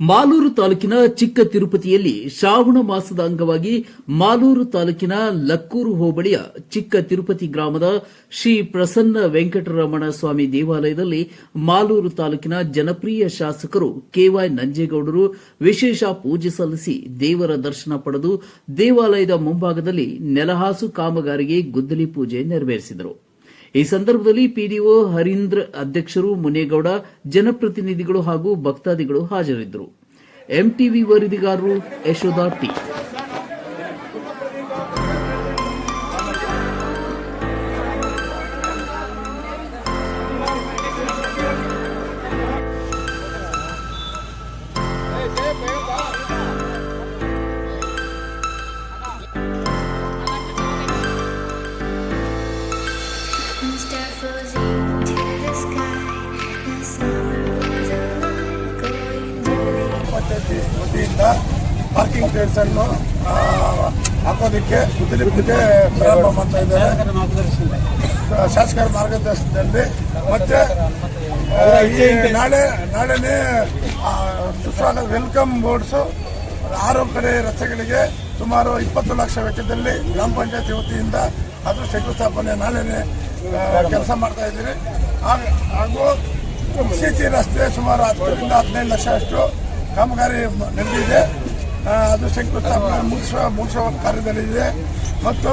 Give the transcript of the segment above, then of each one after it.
ಮಾಲೂರು ತಾಲೂಕಿನ ಚಿಕ್ಕ ತಿರುಪತಿಯಲ್ಲಿ ಶ್ರಾವಣ ಮಾಸದ ಅಂಗವಾಗಿ ಮಾಲೂರು ತಾಲೂಕಿನ ಲಕ್ಕೂರು ಹೋಬಳಿಯ ಚಿಕ್ಕ ತಿರುಪತಿ ಗ್ರಾಮದ ಶ್ರೀ ಪ್ರಸನ್ನ ವೆಂಕಟರಮಣ ಸ್ವಾಮಿ ದೇವಾಲಯದಲ್ಲಿ ಮಾಲೂರು ತಾಲೂಕಿನ ಜನಪ್ರಿಯ ಶಾಸಕರು ಕೆವೈ ನಂಜೇಗೌಡರು ವಿಶೇಷ ಪೂಜೆ ಸಲ್ಲಿಸಿ ದೇವರ ದರ್ಶನ ಪಡೆದು ದೇವಾಲಯದ ಮುಂಭಾಗದಲ್ಲಿ ನೆಲಹಾಸು ಕಾಮಗಾರಿಗೆ ಗುದ್ದಲಿ ಪೂಜೆ ನೆರವೇರಿಸಿದರು. ಈ ಸಂದರ್ಭದಲ್ಲಿ ಪಿಡಿಒ ಹರೀಂದ್ರ ಅಧ್ಯಕ್ಷರು ಮುನೇಗೌಡ ಜನಪ್ರತಿನಿಧಿಗಳು ಹಾಗೂ ಭಕ್ತಾದಿಗಳು ಹಾಜರಿದ್ದರು. ಎಂಟಿವಿ ವರದಿಗಾರರು ಯಶೋಧಾ ಟಿ. ವತಿಯಿಂದ ಪಾರ್ಕಿಂಗ್ ಪ್ಲೇಸ್ ಅನ್ನು ಹಾಕೋದಕ್ಕೆ ಗುದ್ದಲಿ ಪೂಜೆ ಪ್ರಾರಂಭ ಮಾಡ್ತಾ ಇದ್ದಾರೆ. ಶಾಸಕರ ಮಾರ್ಗದರ್ಶನದಲ್ಲಿ ಮತ್ತೆ ನಾಳೆ, ನಾಳೆನೇ ವೆಲ್ಕಮ್ ಬೋರ್ಡ್ಸು ಆರು ಕಡೆ ರಸ್ತೆಗಳಿಗೆ ಸುಮಾರು ಇಪ್ಪತ್ತು ಲಕ್ಷ ವೆಚ್ಚದಲ್ಲಿ ಗ್ರಾಮ ಪಂಚಾಯತಿ ವತಿಯಿಂದ ಅದು ಶಂಕುಸ್ಥಾಪನೆ ನಾಳೆನೇ ಕೆಲಸ ಮಾಡ್ತಾ ಇದ್ದೀರಿ. ಹಾಗ್- ಸಿ ಸಿ ರಸ್ತೆ ಸುಮಾರು ಹತ್ತರಿಂದ ಹದಿನೈದು ಲಕ್ಷ ಅಷ್ಟು ಕಾಮಗಾರಿ ನಡೆದಿದೆ. ಅದು ಶಂಕುಸ್ಥಾಪನೆ ಮುಗಿಸುವ ಮುಗಿಸುವ ಕಾರ್ಯದಲ್ಲಿದೆ ಮತ್ತು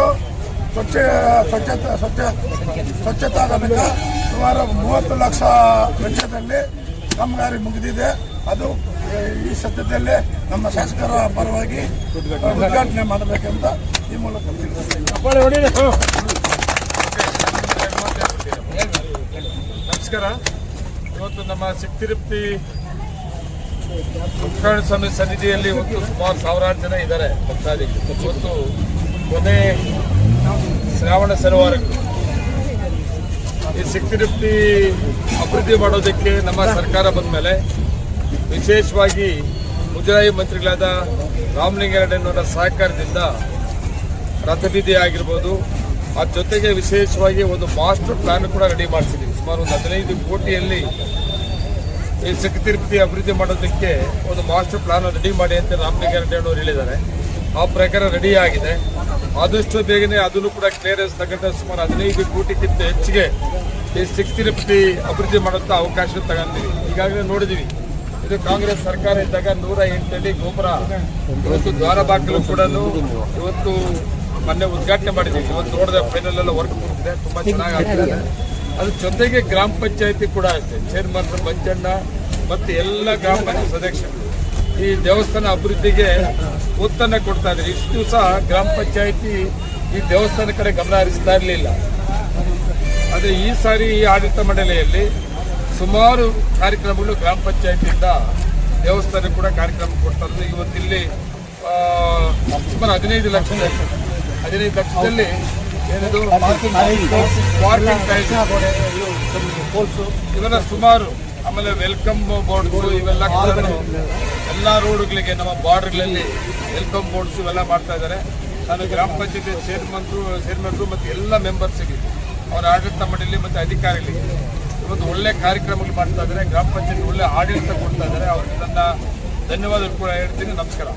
ಸ್ವಚ್ಛ ಸ್ವಚ್ಛತಾ ಸ್ವಚ್ಛ ಸ್ವಚ್ಛತಾ ಸುಮಾರು ಮೂವತ್ತು ಲಕ್ಷ ವೆಚ್ಚದಲ್ಲಿ ಕಾಮಗಾರಿ ಮುಗಿದಿದೆ. ಅದು ಈ ಸದ್ಯದಲ್ಲೇ ನಮ್ಮ ಶಾಸಕರ ಪರವಾಗಿ ಉದ್ಘಾಟನೆ ಮಾಡಬೇಕಂತ ಈ ಮೂಲಕ. ನಮಸ್ಕಾರ. ಇವತ್ತು ನಮ್ಮ ಸಿಕ್ತಿರುಪ್ತಿ ಉತ್ಕರಣ ಸಮಿತಿ ಸನ್ನಿಧಿಯಲ್ಲಿ ಇವತ್ತು ಸುಮಾರು ಸಾವಿರಾರು ಜನ ಇದ್ದಾರೆ ಭಕ್ತಾದಿಗಳು. ಇವತ್ತು ಕೊನೆ ಶ್ರಾವಣ ಸರೋವರಗಳು ಈ ಸಿಕ್ತಿರುಪ್ತಿ ಅಭಿವೃದ್ಧಿ ಮಾಡೋದಕ್ಕೆ ನಮ್ಮ ಸರ್ಕಾರ ಬಂದ ಮೇಲೆ ವಿಶೇಷವಾಗಿ ಮುಜರಾಯಿ ಮಂತ್ರಿಗಳಾದ ರಾಮಲಿಂಗಾರೆಡ್ಡಿಯವರ ಸಹಕಾರದಿಂದ ರಥಬೀದಿ ಆಗಿರ್ಬೋದು ಅದ್ರ ಜೊತೆಗೆ ವಿಶೇಷವಾಗಿ ಒಂದು ಮಾಸ್ಟರ್ ಪ್ಲಾನ್ ಕೂಡ ರೆಡಿ ಮಾಡಿಸಿದ್ದೀವಿ ಸುಮಾರು ಒಂದು ಹದಿನೈದು ಕೋಟಿಯಲ್ಲಿ ಈ ಸಿಕ್ಕ ತಿರುಪತಿ ಅಭಿವೃದ್ಧಿ ಮಾಡೋದಕ್ಕೆ ಒಂದು ಮಾಸ್ಟರ್ ಪ್ಲಾನ್ ರೆಡಿ ಮಾಡಿ ಅಂತ ರಾಮಲಿಂಗಾರೆಡ್ಡಿ ಅವರು ಹೇಳಿದ್ದಾರೆ. ಆ ಪ್ರಕಾರ ರೆಡಿ ಆಗಿದೆ. ಆದಷ್ಟು ಬೇಗನೆ ಅದನ್ನು ಕೂಡ ಕ್ಲಿಯರೆನ್ಸ್ ತಗೊಂಡ ಸುಮಾರು ಹದಿನೈದು ಕೋಟಿಗಿಂತ ಹೆಚ್ಚಿಗೆ ಈ ಸಿಕ್ಸ್ ತಿರುಪತಿ ಅಭಿವೃದ್ಧಿ ಮಾಡುವಂಥ ಅವಕಾಶ ತಗೊಂಡಿವಿ ಈಗಾಗಲೇ ನೋಡಿದ್ದೀವಿ. ಇದು ಕಾಂಗ್ರೆಸ್ ಸರ್ಕಾರ ಇದ್ದಾಗ ನೂರ ಎಂಟಲ್ಲಿ ಗೋಪುರ. ಇವತ್ತು ದ್ವಾರ ಬಾಗಿಲು ಕೂಡ ಇವತ್ತು ಮೊನ್ನೆ ಉದ್ಘಾಟನೆ ಮಾಡಿದ್ದೀವಿ. ಇವತ್ತು ನೋಡಿದೆ ಫೈನಲ್ ಎಲ್ಲ ವರ್ಕ್ ಮುಗಿದಿದೆ. ತುಂಬ ಚೆನ್ನಾಗಿ ಅದ್ರ ಜೊತೆಗೆ ಗ್ರಾಮ ಪಂಚಾಯತಿ ಕೂಡ ಅಷ್ಟೇ. ಚೇರ್ಮನ್ ಮಂಜಣ್ಣ ಮತ್ತು ಎಲ್ಲ ಗ್ರಾಮ ಪಂಚಾಯತ್ ಸದಸ್ಯರು. ಈ ದೇವಸ್ಥಾನ ಅಭಿವೃದ್ಧಿಗೆ ಒತ್ತನ್ನ ಕೊಡ್ತಾ ಇದ್ದಾರೆ ಇಷ್ಟು ದಿವಸ ಗ್ರಾಮ ಪಂಚಾಯಿತಿ ಈ ದೇವಸ್ಥಾನ ಕಡೆ ಗಮನ ಹರಿಸ್ತಾ ಇರಲಿಲ್ಲ ಆದರೆ ಈ ಸಾರಿ ಈ ಆಡಳಿತ ಮಂಡಳಿಯಲ್ಲಿ ಸುಮಾರು ಕಾರ್ಯಕ್ರಮಗಳು ಗ್ರಾಮ ಪಂಚಾಯಿತಿಯಿಂದ ದೇವಸ್ಥಾನ ಕೂಡ ಕಾರ್ಯಕ್ರಮ ಕೊಡ್ತಾ ಇರೋದು ಇವತ್ತಿಲ್ಲಿ ಸುಮಾರು ಹದಿನೈದು ಲಕ್ಷ ಹದಿನೈದು ಲಕ್ಷದಲ್ಲಿ ಏನಿದು ಪಾರ್ಕಿಂಗ್ ಇವೆಲ್ಲ ಸುಮಾರು ಆಮೇಲೆ ವೆಲ್ಕಮ್ ಬೋರ್ಡ್ಸು ಇವೆಲ್ಲ ಎಲ್ಲ ರೋಡ್ಗಳಿಗೆ ನಮ್ಮ ಬಾರ್ಡರ್ಗಳಲ್ಲಿ ವೆಲ್ಕಮ್ ಬೋರ್ಡ್ಸ್ ಇವೆಲ್ಲ ಮಾಡ್ತಾ ಇದ್ದಾರೆ. ನಾನು ಗ್ರಾಮ ಪಂಚಾಯತಿ ಚೇರ್ಮನ್ರು ಚೇರ್ಮನ್ರು ಮತ್ತು ಎಲ್ಲ ಮೆಂಬರ್ಸಿಗೆ ಅವರ ಆಡಳಿತ ಮಂಡಳಿ ಮತ್ತು ಅಧಿಕಾರಿಗಳಿಗೆ ಇವತ್ತು ಒಳ್ಳೆ ಕಾರ್ಯಕ್ರಮಗಳು ಮಾಡ್ತಾ ಇದ್ದಾರೆ. ಗ್ರಾಮ ಪಂಚಾಯತಿ ಒಳ್ಳೆ ಆಡಳಿತ ಕೊಡ್ತಾ ಇದ್ದಾರೆ. ಅವ್ರಿಗೆ ನನ್ನ ಧನ್ಯವಾದಗಳು ಕೂಡ ಹೇಳ್ತೀನಿ. ನಮಸ್ಕಾರ.